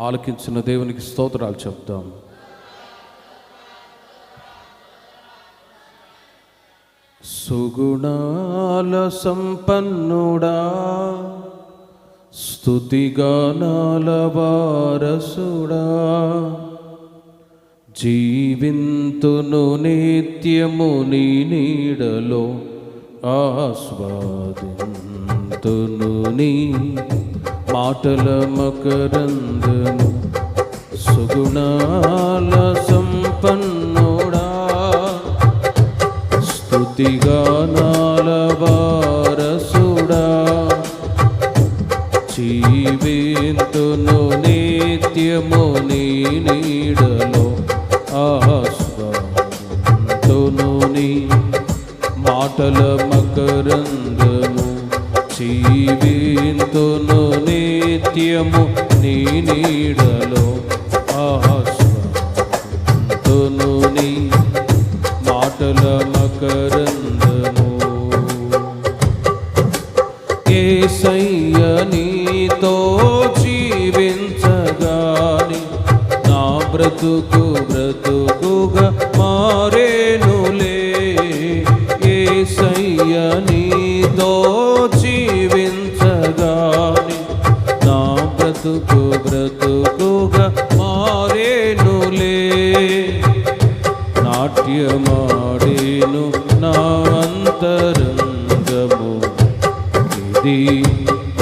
ఆలకించిన దేవునికి స్తోత్రాలు చెప్తాం. సుగుణాల సంపన్నుడా స్తుతిగానాల వారసుడా జీవింతును నిత్యము నీ నీడలో ఆస్వాదింతును నీ మాటల మకరందము సుగుణాల సంపన్నుడా. స్థుతిగానాల వారసుడా. జీవితును నిత్యము నీ నీడలో ఆస్వాదింతును నీ. మాటల మకరందము జీవితును నీ నీ నీడలో ఆస్వాదింతును ఇది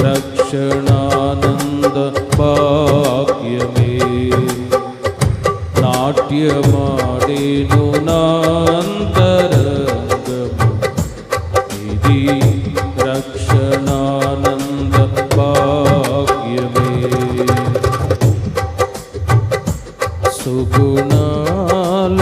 రక్షణానంద భాగ్యమే. నాట్యమాడేను నా అంతరంగము ఇది రక్షణానంద భాగ్యమే. సుగుణాల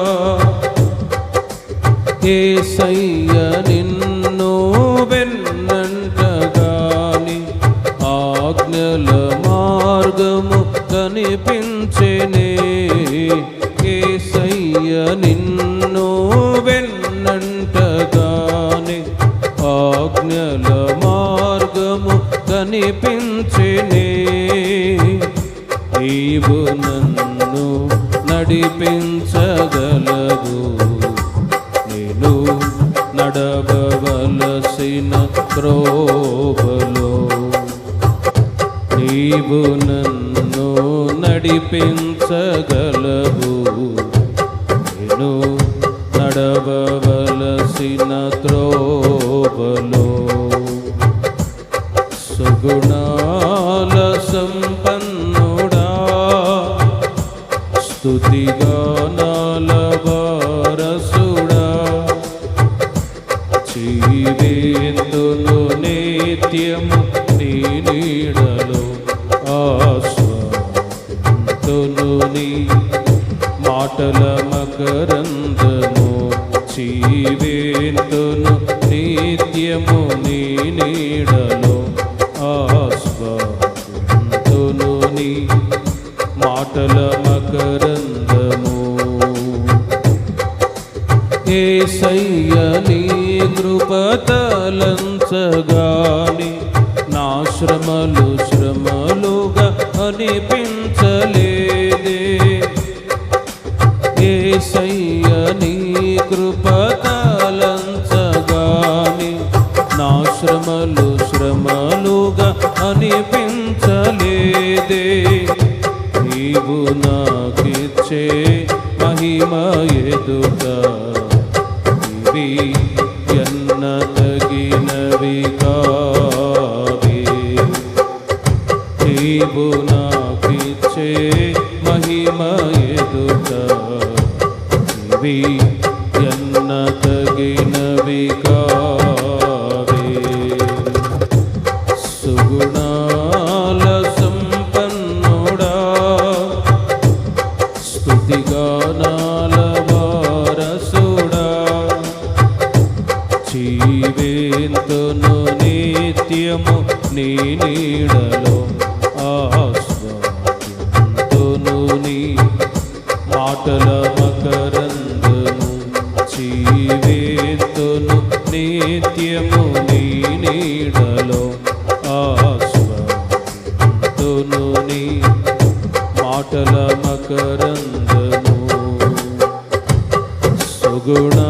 ఏసయ్య నిన్ను వెన్నంటగాని ఆజ్ఞల మార్గము కనిపించనే. ఏసయ్య నిన్ను వెన్నంటగాని ఆజ్ఞల మార్గము కనిపించనే. నీవు నన్ను నడిపించగలదు త్రోవలో నీవు నన్ను నడిపించగలవు. నేను నడవలసిన త్రోవలో సుగుణాల సంపన్నుడా స్తుతిగానాల జీవేంతును నిత్యము నీ నీడలో ఆస్వాదింతును నీ మాటల మకరందము. ఏసయ్య నీ కృపతలంచగాని నా శ్రమలు శ్రమలుగా అనిపించలేదే. ఏసయ్య నీ కృప నీవు నాకిచ్చే మహిమయే నిత్యము నీ నీడలో ఆస్వాదింతును నీ మాటల మకరందును జీవేతును నిత్యము నీ నీడలో ఆస్వాదింతును నీ మాటల మకరందును సుగుణా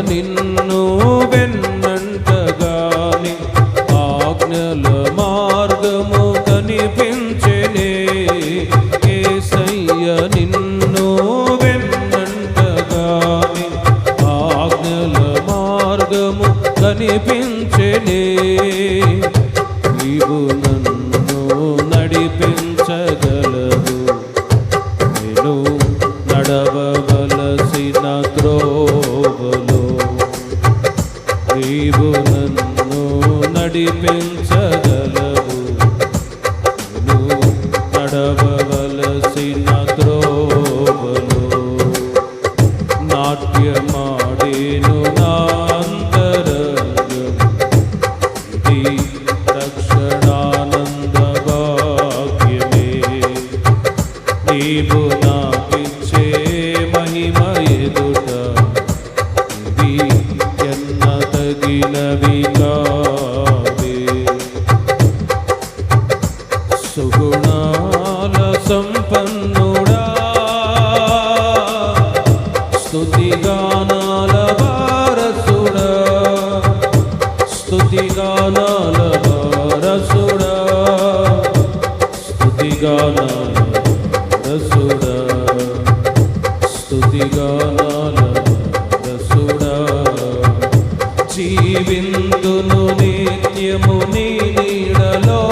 నిన్ను వెన్నంటగాని ఆజ్ఞల మార్గము కనిపించనే. ఏసయ్య నిన్ను వెన్నంటగాని ఆజ్ఞల మార్గము కనిపించనే. నీవు నన్ను స్తుతిగానాల వారసుడా స్తుతిగానాల వారసుడా జీవిందును నిత్యము నీ నీడలో.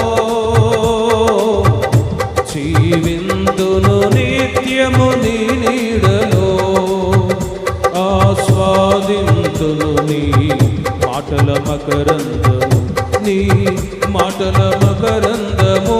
జీవిందును నిత్యము నీ నీడలో. ఆస్వాదింతును నీ మాటల మకరందము నీ మాటల మకరందము.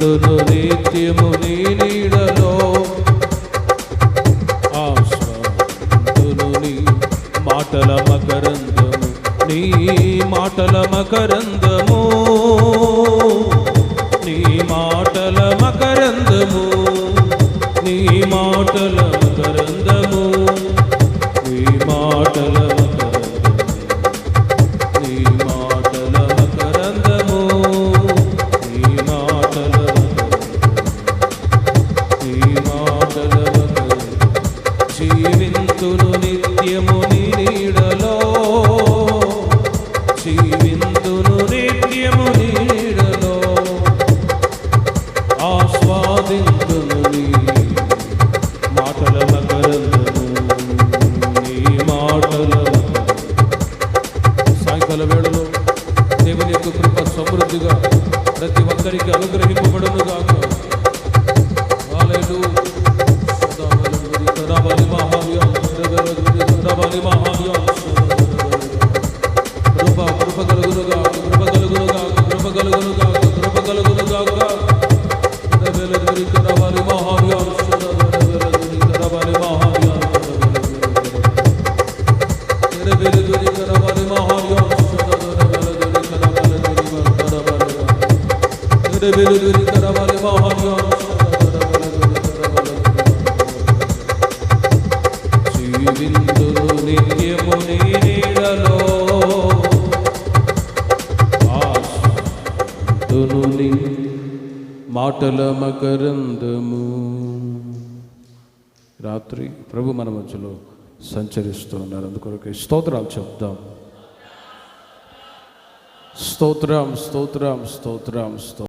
జీవిందును నిత్యము నీ నీడలో. ఆస్వాదును నీ మాటల మకరందము నీ మాటల మకరందము. నీ మాటల మకరందము నీ మాటల మకరందము. అందరికీ అనుగ్రహింపబడును గాక సదాబాలి మహావ్యం సదాబాలి మహా పాటల మకరందము. రాత్రి ప్రభు మన మధ్యలో సంచరిస్తూ ఉన్నారు. అందుకొరకు స్తోత్రాలు చెప్దాం. స్తోత్రం స్తోత్రం స్తోత్రం స్తోత్రం.